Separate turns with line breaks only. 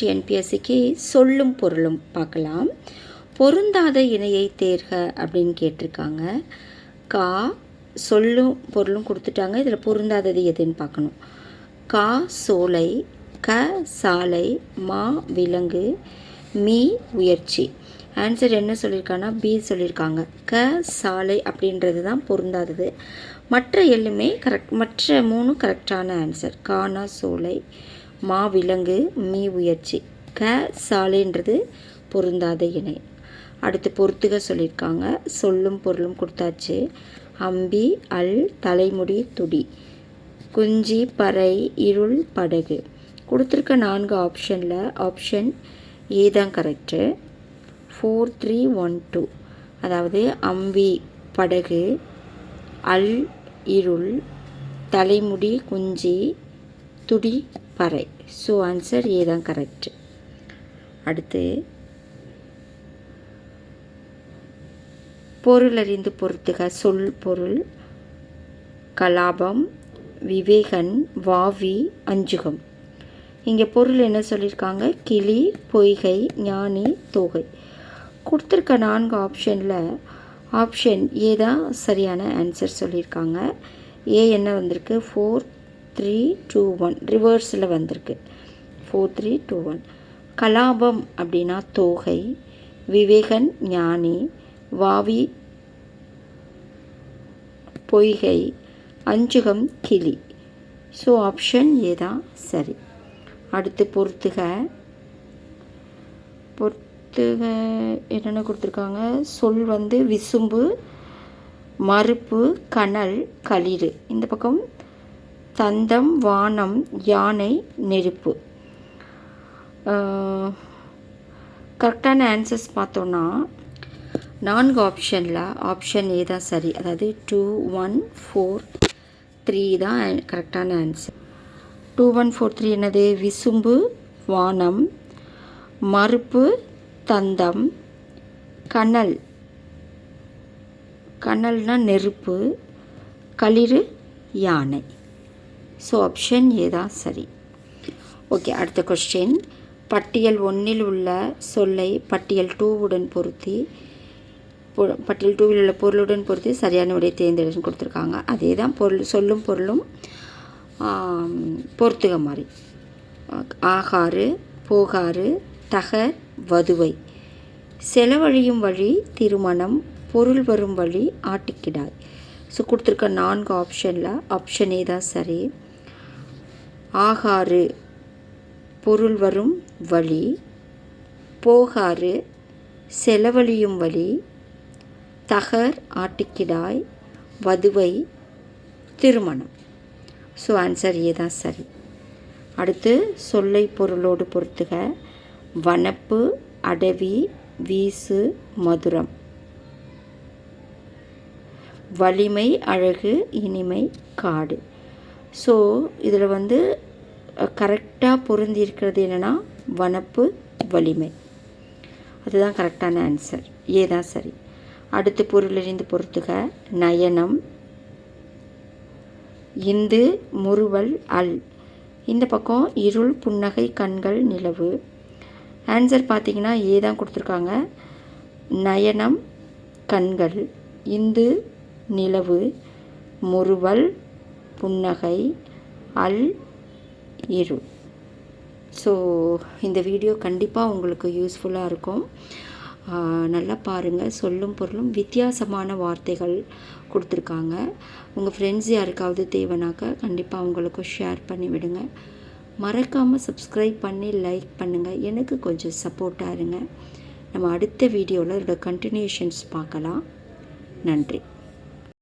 டிஎன்பிஎஸ்சிக்கு சொல்லும் பொருளும் பார்க்கலாம். பொருந்தாத இணையை தேர்க அப்படின்னு கேட்டிருக்காங்க. கா சொல்லும் பொருளும் கொடுத்துட்டாங்க. இதில் பொருந்தாதது எதுன்னு பார்க்கணும். கா சோலை க சாலை மா விலங்கு மீ உயர்ச்சி. ஆன்சர் என்ன சொல்லியிருக்காங்கன்னா பி சொல்லியிருக்காங்க க சாலை அப்படின்றது தான் பொருந்தாதது. மற்ற எல்லுமே கரெக்ட் மற்ற மூணும் கரெக்டான ஆன்சர் கானா சோலை மா விலங்கு மீ உயர்ச்சி. க சாலைன்றது பொருந்தாத இணை. அடுத்து பொறுத்துக சொல்லியிருக்காங்க சொல்லும் பொருளும் கொடுத்தாச்சு. அம்பி அல் தலைமுடி துடி. குஞ்சி பறை இருள் படகு. கொடுத்துருக்க நான்கு ஆப்ஷனில் ஆப்ஷன் ஏ தான் correct four three one two அதாவது அம்பி படகு அல் இருள் தலைமுடி குஞ்சி துடி பறை. ஸோ ஆன்சர் ஏ தான் கரெக்ட் அடுத்து பொருள் அறிந்து பொறுத்துக சொல் பொருள் கலாபம் விவேகன் வாவி அஞ்சுகம். இங்கே பொருள் என்ன சொல்லியிருக்காங்க கிளி பொய்கை ஞானி தோகை. கொடுத்துருக்க நான்கு ஆப்ஷனில் ஆப்ஷன் ஏ தான் சரியான ஆன்சர் சொல்லியிருக்காங்க ஏ என்ன வந்திருக்கு? ஃபோர் த்ரீ டூ ஒன் ரிவர்ஸில் வந்திருக்கு. ஃபோர் த்ரீ டூ ஒன் கலாபம் அப்படின்னா தோகை விவேகன் ஞானி வாவி பொய்கை அஞ்சுகம் கிளி. ஸோ ஆப்ஷன் ஏ தான் சரி. அடுத்து பொறுத்துக. பொறுத்துக என்னென்ன கொடுத்துருக்காங்க? சொல் வந்து விசும்பு மறுப்பு கனல் களிறு. இந்த பக்கம் தந்தம் வானம் யானை நெருப்பு. கரெக்டான ஆன்சர்ஸ் பார்த்தோன்னா நான்கு ஆப்ஷனில் ஆப்ஷன் ஏ தான் சரி. அதாவது டூ ஒன் ஃபோர் த்ரீ தான் கரெக்டான answer two one four three என்னது? விசும்பு வானம் மறுப்பு தந்தம் கனல். கனல்னால் நெருப்பு களிறு யானை. ஸோ ஆப்ஷன் ஏ தான் சரி. ஓகே அடுத்த கொஸ்டின் பட்டியல் ஒன்றில் உள்ள சொல்லை பட்டியல் டூவுடன் பொருத்தி பட்டியல் டூவில் உள்ள பொருளுடன் பொருத்தி சரியான விடையை தேர்ந்தெடுன்னு கொடுத்துருக்காங்க. அதே தான் பொருள் சொல்லும் பொருளும் பொறுத்துக மாதிரி ஆகாறு போகாறு தக வதுவை. செலவழியும் வழி திருமணம் பொருள் வரும் வழி ஆட்டிக்கிடாய். ஸோ கொடுத்துருக்க நான்கு ஆப்ஷனில் ஆப்ஷனே தான் சரி. ஆகாறு பொருள் வரும் வழி போகாறு செலவழியும் வழி தகர் ஆட்டிக்கிடாய் வதுவை திருமணம். ஸோ ஆன்சர் ஏ தான் சரி. அடுத்து சொல்லை பொருளோடு பொறுத்துக வனப்பு அடவி வீசு மதுரம். வலிமை அழகு இனிமை காடு. ஸோ இதில் வந்து கரெக்டாக பொருந்தி இருக்கிறது என்னென்னா வனப்பு வலிமை. அதுதான் கரெக்டான ஆன்சர் ஏ தான் சரி. அடுத்து பொருளிலிருந்து பொறுத்துக. நயனம் இந்து முறுவல் அல். இந்த பக்கம் இருள் புன்னகை கண்கள் நிலவு. ஆன்சர் பார்த்திங்கன்னா ஏ தான் கொடுத்துருக்காங்க? நயனம் கண்கள். இந்து நிலவு முறுவல் புன்னகை அல் இரு. ஸோ இந்த வீடியோ கண்டிப்பாக உங்களுக்கு யூஸ்ஃபுல்லாக இருக்கும். நல்லா பாருங்கள் சொல்லும் பொருளும் வித்தியாசமான வார்த்தைகள் கொடுத்துருக்காங்க. உங்கள் ஃப்ரெண்ட்ஸ் யாருக்காவது தேவைனாக்க கண்டிப்பாக அவங்களுக்கும் ஷேர் பண்ணி விடுங்க. மறக்காமல் சப்ஸ்கிரைப் பண்ணி லைக் பண்ணுங்கள் எனக்கு கொஞ்சம் சப்போர்ட்டாக இருங்க. நம்ம அடுத்த வீடியோவில் இதோட கண்டினியூஷன்ஸ் பார்க்கலாம். நன்றி.